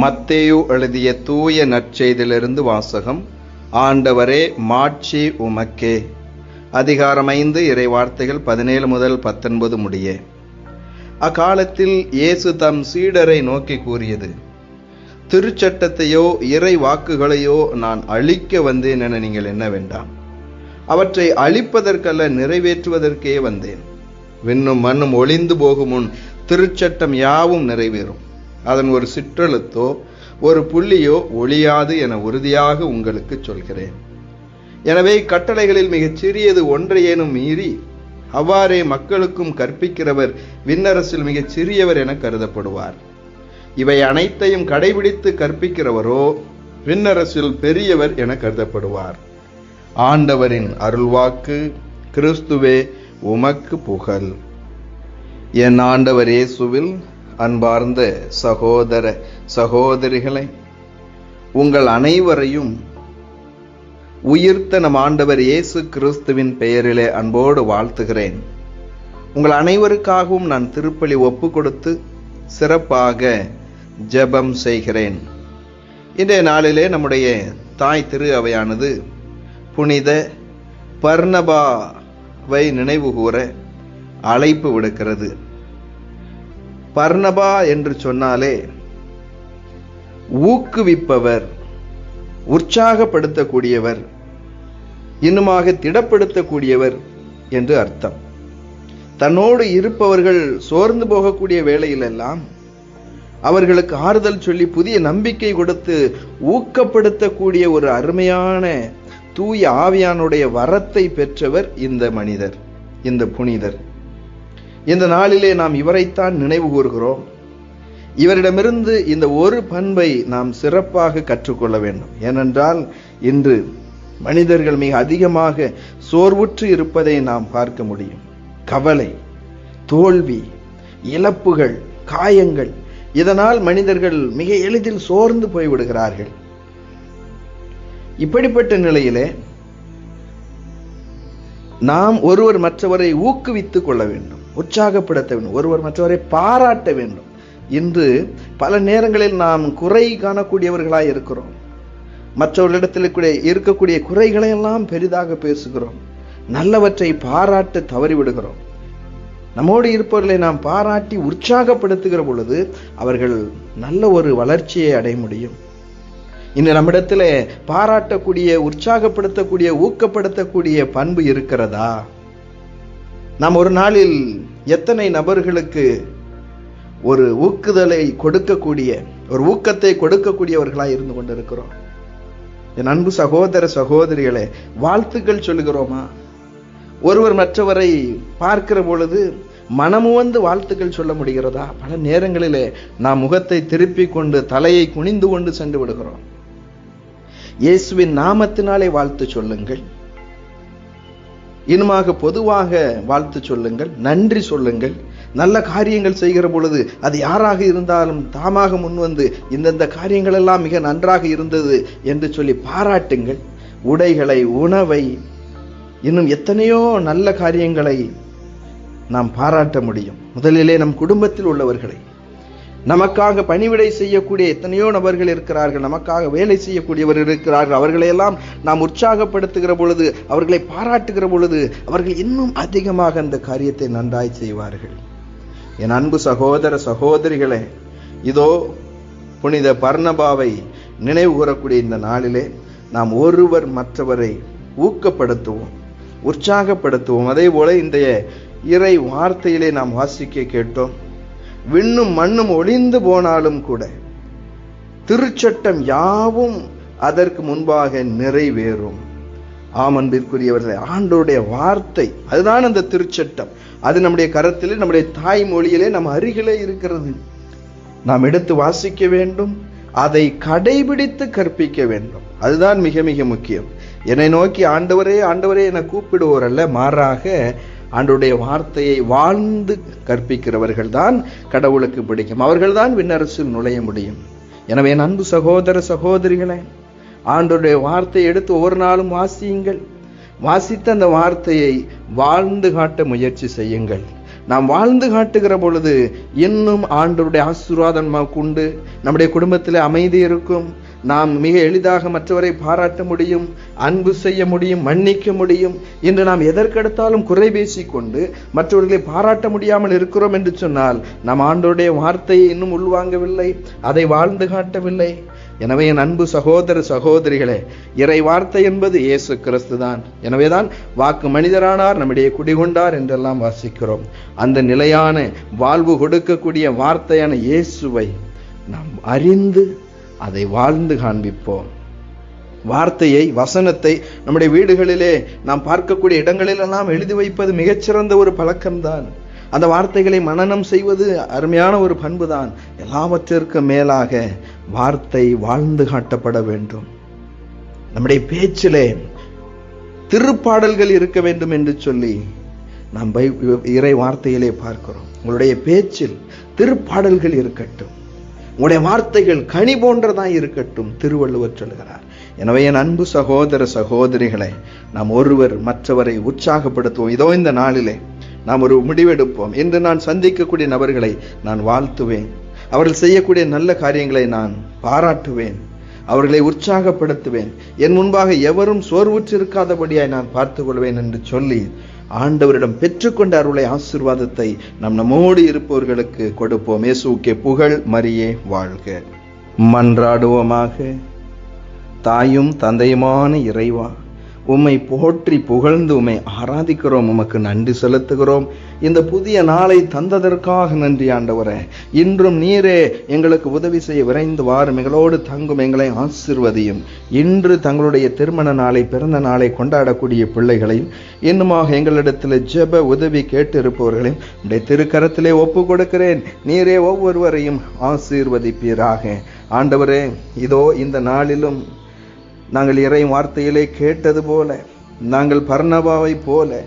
மத்தேயு எழுதிய தூய நற்செய்திலிருந்து வாசகம் ஆண்டவரே மாட்சி உமக்கே. அதிகாரம் ஐந்து இறை வார்த்தைகள் பதினேழு முதல் பத்தொன்பது முடிய. அக்காலத்தில் இயேசு தம் சீடரை நோக்கி கூறியது திருச்சட்டத்தையோ இறை வாக்குகளையோ நான் அழிக்க வந்தேன் என நீங்கள் என்ன வேண்டாம். அவற்றை அழிப்பதற்கல்ல நிறைவேற்றுவதற்கே வந்தேன். விண்ணும் மண்ணும் ஒளிந்து போகும் முன் திருச்சட்டம் யாவும் நிறைவேறும். அதன் ஒரு சிற்றெழுத்தோ ஒரு புள்ளியோ ஒளியாது என உறுதியாக உங்களுக்கு சொல்கிறேன். எனவே கட்டளைகளில் மிகச் சிறியது ஒன்றையேனும் மீறி அவ்வாறே மக்களுக்கும் கற்பிக்கிறவர் விண்ணரசில் மிகச் சிறியவர் என கருதப்படுவார். இவை அனைத்தையும் கடைபிடித்து கற்பிக்கிறவரோ விண்ணரசில் பெரியவர் என கருதப்படுவார். ஆண்டவரின் அருள்வாக்கு கிறிஸ்துவே உமக்கு புகழ். என் ஆண்டவர் இயேசுவில் அன்பார்ந்த சகோதர சகோதரிகளை உங்கள் அனைவரையும் உயிர்த்த நம் ஆண்டவர் இயேசு கிறிஸ்துவின் பெயரிலே அன்போடு வாழ்த்துகிறேன். உங்கள் அனைவருக்காகவும் நான் திருப்பலி ஒப்பு கொடுத்து சிறப்பாக ஜெபம் செய்கிறேன். இன்றைய நாளிலே நம்முடைய தாய் திரு அவையானது புனித பர்ணபாவை நினைவு கூற அழைப்பு விடுக்கிறது. பர்ணபா என்று சொன்னாலே ஊக்குவிப்பவர் உற்சாகப்படுத்தக்கூடியவர் இன்னுமாக திடப்படுத்தக்கூடியவர் என்று அர்த்தம். தன்னோடு இருப்பவர்கள் சோர்ந்து போகக்கூடிய வேளையிலெல்லாம் அவர்களுக்கு ஆறுதல் சொல்லி புதிய நம்பிக்கை கொடுத்து ஊக்கப்படுத்தக்கூடிய ஒரு அருமையான தூய ஆவியானுடைய வரத்தை பெற்றவர் இந்த மனிதர் இந்த புனிதர். இந்த நாளிலே நாம் இவரைத்தான் நினைவு கூறுகிறோம். இவரிடமிருந்து இந்த ஒரு பண்பை நாம் சிறப்பாக கற்றுக்கொள்ள வேண்டும். ஏனென்றால் இன்று மனிதர்கள் மிக அதிகமாக சோர்வுற்று இருப்பதை நாம் பார்க்க முடியும். கவலை தோல்வி இழப்புகள் காயங்கள் இதனால் மனிதர்கள் மிக எளிதில் சோர்ந்து போய்விடுகிறார்கள். இப்படிப்பட்ட நிலையிலே நாம் ஒருவர் மற்றவரை ஊக்குவித்துக் கொள்ள வேண்டும். உற்சாகப்படுத்த வேண்டும் ஒருவர் மற்றவரை பாராட்ட வேண்டும். இன்று பல நேரங்களில் நாம் குறை காணக்கூடியவர்களாக இருக்கிறோம். மற்றவர்களிடத்தில் கூட இருக்கக்கூடிய குறைகளை எல்லாம் பெரிதாக பேசுகிறோம். நல்லவற்றை பாராட்ட தவறிவிடுகிறோம். நம்மோடு இருப்பவர்களை நாம் பாராட்டி உற்சாகப்படுத்துகிற பொழுது அவர்கள் நல்ல ஒரு வளர்ச்சியை அடைய முடியும். இன்று நம்மிடத்தில் பாராட்டக்கூடிய உற்சாகப்படுத்தக்கூடிய ஊக்கப்படுத்தக்கூடிய பண்பு இருக்கிறதா? நாம் ஒரு நாளில் எத்தனை நபர்களுக்கு ஒரு ஊக்குதலை கொடுக்கக்கூடிய ஒரு ஊக்கத்தை கொடுக்கக்கூடியவர்களாக இருந்து கொண்டிருக்கிறோம்? என் அன்பு சகோதர சகோதரிகளே வாழ்த்துக்கள் சொல்லுகிறோமா? ஒருவர் மற்றவரை பார்க்கிற பொழுது மனமுவந்து வாழ்த்துக்கள் சொல்ல முடிகிறதா? பல நேரங்களிலே நாம் முகத்தை திருப்பி கொண்டு தலையை குனிந்து கொண்டு சென்று விடுகிறோம். இயேசுவின் நாமத்தினாலே வாழ்த்து சொல்லுங்கள். இனுமாக பொதுவாக வாழ்த்து சொல்லுங்கள் நன்றி சொல்லுங்கள். நல்ல காரியங்கள் செய்கிற பொழுது அது யாராக இருந்தாலும் தாமாக முன்வந்து இந்தந்த காரியங்களெல்லாம் மிக நன்றாக இருந்தது என்று சொல்லி பாராட்டுங்கள். உடைகளை உணவை இன்னும் எத்தனையோ நல்ல காரியங்களை நாம் பாராட்ட முடியும். முதலிலே நம் குடும்பத்தில் உள்ளவர்களை நமக்காக பணிவிடை செய்யக்கூடிய எத்தனையோ நபர்கள் இருக்கிறார்கள். நமக்காக வேலை செய்யக்கூடியவர் இருக்கிறார்கள். அவர்களையெல்லாம் நாம் உற்சாகப்படுத்துகிற பொழுது அவர்களை பாராட்டுகிற பொழுது அவர்கள் இன்னும் அதிகமாக அந்த காரியத்தை நன்றாய் செய்வார்கள். என் அன்பு சகோதர சகோதரிகளே இதோ புனித பர்ணபாவை நினைவு கூறக்கூடிய இந்த நாளிலே நாம் ஒருவர் மற்றவரை ஊக்கப்படுத்துவோம் உற்சாகப்படுத்துவோம். அதே போல இன்றைய இறை வார்த்தையிலே நாம் வாசிக்க கேட்டோம். விண்ணும் மண்ணும் ஒளிந்து போனாலும் கூட திருச்சட்டம் யாவும் அதற்கு முன்பாக நிறைவேறும். ஆமன்பிற்குரியவர்களே ஆண்டோருடைய வார்த்தை அதுதான் அந்த திருச்சட்டம். அது நம்முடைய கரத்திலே நம்முடைய தாய்மொழியிலே நம் அருகிலே இருக்கிறது. நாம் எடுத்து வாசிக்க வேண்டும் அதை கடைபிடித்து கற்பிக்க வேண்டும். அதுதான் மிக மிக முக்கியம். என்னை நோக்கி ஆண்டவரே ஆண்டவரே என கூப்பிடுவோர் அல்ல மாறாக ஆண்டுடைய வார்த்தையை வாழ்ந்து கற்பிக்கிறவர்கள் தான் கடவுளுக்கு பிடிக்கும். அவர்கள்தான் விண்ணரசில் நுழைய முடியும். எனவே அன்பு சகோதர சகோதரிகளே ஆண்டுடைய வார்த்தையை எடுத்து ஒவ்வொரு நாளும் வாசியுங்கள். வாசித்த அந்த வார்த்தையை வாழ்ந்து காட்ட முயற்சி செய்யுங்கள். நாம் வாழ்ந்து காட்டுகிற பொழுது இன்னும் ஆண்டவருடைய ஆசீர்வாதம் நமக்கு உண்டு. நம்முடைய குடும்பத்தில் அமைதி இருக்கும். நாம் மிக எளிதாக மற்றவரை பாராட்ட முடியும் அன்பு செய்ய முடியும் மன்னிக்க முடியும். இன்று நாம் எதற்கெடுத்தாலும் குறை பேசிக்கொண்டு மற்றவர்களை பாராட்ட முடியாமல் இருக்கிறோம் என்று சொன்னால் நம் ஆண்டோடைய வார்த்தையை இன்னும் உள்வாங்கவில்லை அதை வாழ்ந்து காட்டவில்லை. எனவே என் அன்பு சகோதர சகோதரிகளே இறை வார்த்தை என்பது இயேசு கிறிஸ்து தான் எனவேதான் வாக்கு மனிதரானார் நம்முடைய குடிகொண்டார் என்றெல்லாம் வாசிக்கிறோம். அந்த நிலையான வாழ்வு கொடுக்கக்கூடிய வார்த்தையான இயேசுவை நாம் அறிந்து அதை வாழ்ந்து காண்பிப்போம். வார்த்தையை வசனத்தை நம்முடைய வீடுகளிலே நாம் பார்க்கக்கூடிய இடங்களிலெல்லாம் எழுதி வைப்பது மிகச்சிறந்த ஒரு பழக்கம்தான். அந்த வார்த்தைகளை மனனம் செய்வது அருமையான ஒரு பண்புதான். எல்லாவற்றிற்கும் மேலாக வார்த்தை வாழ்ந்து காட்டப்பட வேண்டும். நம்முடைய பேச்சிலே திருப்பாடல்கள் இருக்க வேண்டும் என்று சொல்லி நாம் பை இறை வார்த்தையிலே பார்க்கிறோம். உங்களுடைய பேச்சில் திருப்பாடல்கள் இருக்கட்டும். உங்களுடைய வார்த்தைகள் கனி போன்றதாக இருக்கட்டும் திருவள்ளுவர் சொல்கிறார் எனவே என் அன்பு சகோதர சகோதரிகளை நாம் ஒருவர் மற்றவரை உற்சாகப்படுத்துவோம். இதோ இந்த நாளிலே நாம் ஒரு முடிவெடுப்போம். என்று நான் சந்திக்கக்கூடிய நபர்களை நான் வாழ்த்துவேன். அவர்கள் செய்யக்கூடிய நல்ல காரியங்களை நான் பாராட்டுவேன். அவர்களை உற்சாகப்படுத்துவேன். என் முன்பாக எவரும் சோர்வுற்றிருக்காதபடியாய் நான் பார்த்துக்கொள்வேன் என்று சொல்லி ஆண்டவரிடம் பெற்றுக்கொண்ட அருளை ஆசிர்வாதத்தை நம் நம்மோடு இருப்பவர்களுக்கு கொடுப்போம். இயேசுக்கே புகழ் மரியே வாழ்க. மன்றாடுவோமாக. தாயும் தந்தையுமான இறைவா. உம்மை போற்றி புகழ்ந்து உம்மை ஆராதிக்கிறோம் உமக்கு நன்றி செலுத்துகிறோம். இந்த புதிய நாளை தந்ததற்காக நன்றி ஆண்டவரே. இன்றும் நீரே எங்களுக்கு உதவி செய்ய விரைந்து வாரும். எங்களோடு தங்கும் எங்களை ஆசிர்வதியும். இன்று தங்களுடைய திருமண நாளை பிறந்த நாளை கொண்டாடக்கூடிய பிள்ளைகளையும் இன்னுமாக எங்களிடத்தில் ஜெப உதவி கேட்டிருப்பவர்களையும் உடைய திருக்கரத்திலே ஒப்பு கொடுக்கிறேன் நீரே ஒவ்வொருவரையும் ஆசீர்வதிப்பீராக. ஆண்டவரே இதோ இந்த நாளிலும் நாங்கள் இறை வார்த்தையிலே கேட்டது போல நாங்கள் பர்ணபாவை போல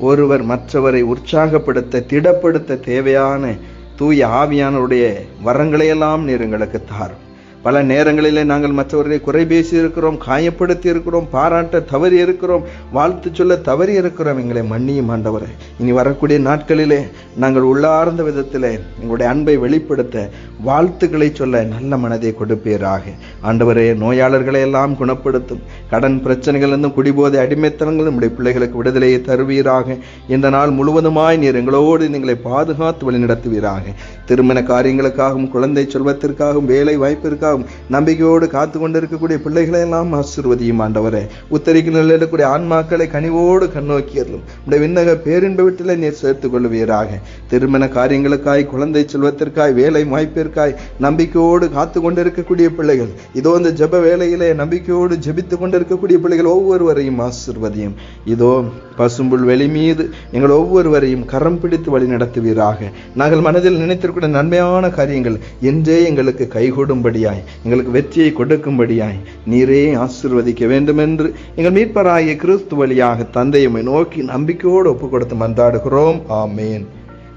ஒருவர் மற்றவரை உற்சாகப்படுத்த திடப்படுத்த தேவையான தூய ஆவியானவருடைய வரங்களையெல்லாம் நீர் எங்களுக்கு தாரும். பல நேரங்களிலே நாங்கள் மற்றவர்களை குறை பேசி இருக்கிறோம் காயப்படுத்தி இருக்கிறோம் பாராட்ட தவறி இருக்கிறோம் வாழ்த்து சொல்ல தவறி இருக்கிறோம் எங்களை மன்னியும் ஆண்டவரே. இனி வரக்கூடிய நாட்களிலே நாங்கள் உள்ளார்ந்த விதத்திலே எங்களுடைய அன்பை வெளிப்படுத்த வாழ்த்துக்களை சொல்ல நல்ல மனதை கொடுப்பீராக. ஆண்டவரே நோயாளர்களை எல்லாம் குணப்படுத்தும். கடன் பிரச்சனைகளிலிருந்தும் குடிபோதை அடிமைத்தனங்கள் நம்முடைய பிள்ளைகளுக்கு விடுதலையை தருவீராக. இந்த நாள் முழுவதுமாய் நீர் எங்களோடு நீங்களை பாதுகாத்து வழிநடத்துவீராக. திருமண காரியங்களுக்காகவும் குழந்தை செல்வத்திற்காகவும் வேலை வாய்ப்பிற்காக நம்பிக்கையோடு காத்து கொண்டிருக்கக்கூடிய பிள்ளைகளை எல்லாம் ஆசிர்வதியும் ஆண்டவரே. உத்தரிக்கு நிலையிடக்கூடிய ஆன்மாக்களை கனிவோடு கண்ணோக்கியர்களும் உடைய விண்ணக பேரின்ப வீட்டில் நீர் சேர்த்துக் கொள்வீராக திருமண காரியங்களுக்காய் குழந்தை செல்வத்திற்காய் வேலை வாய்ப்பிற்காய் நம்பிக்கையோடு காத்து கொண்டிருக்கக்கூடிய பிள்ளைகள். இதோ இந்த ஜெப வேலையிலே நம்பிக்கையோடு ஜெபித்து கொண்டிருக்கக்கூடிய பிள்ளைகள் ஒவ்வொருவரையும் ஆசிர்வதியும். இதோ பசும்புல் வெளி மீது எங்கள் ஒவ்வொருவரையும் கரம் பிடித்து வழி நடத்துவீராக. நாங்கள் மனதில் நினைத்திருக்கிற நன்மையான காரியங்கள் என்றே எங்களுக்கு கைகூடும்படியாய். எங்களுக்கு வெற்றியை கொடுக்கும்படியாய் நீரே ஆசிர்வதிக்க வேண்டும் என்று எங்கள் மீட்பராகிய கிறிஸ்து வழியாக தந்தையுமை நோக்கி நம்பிக்கையோடு ஒப்பு கொடுத்து மன்றாடுகிறோம். ஆமேன்.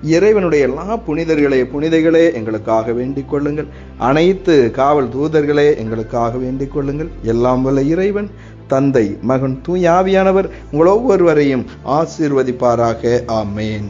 இறைவனுடைய எல்லா புனிதர்களே புனிதைகளே எங்களுக்காக வேண்டிக் கொள்ளுங்கள். அனைத்து காவல் தூதர்களே எங்களுக்காக வேண்டிக் கொள்ளுங்கள். எல்லாம் வல்ல இறைவன் தந்தை மகன் தூயாவியானவர் உங்கள் ஒவ்வொருவரையும் ஆசீர்வதிப்பாராக. ஆமேன்.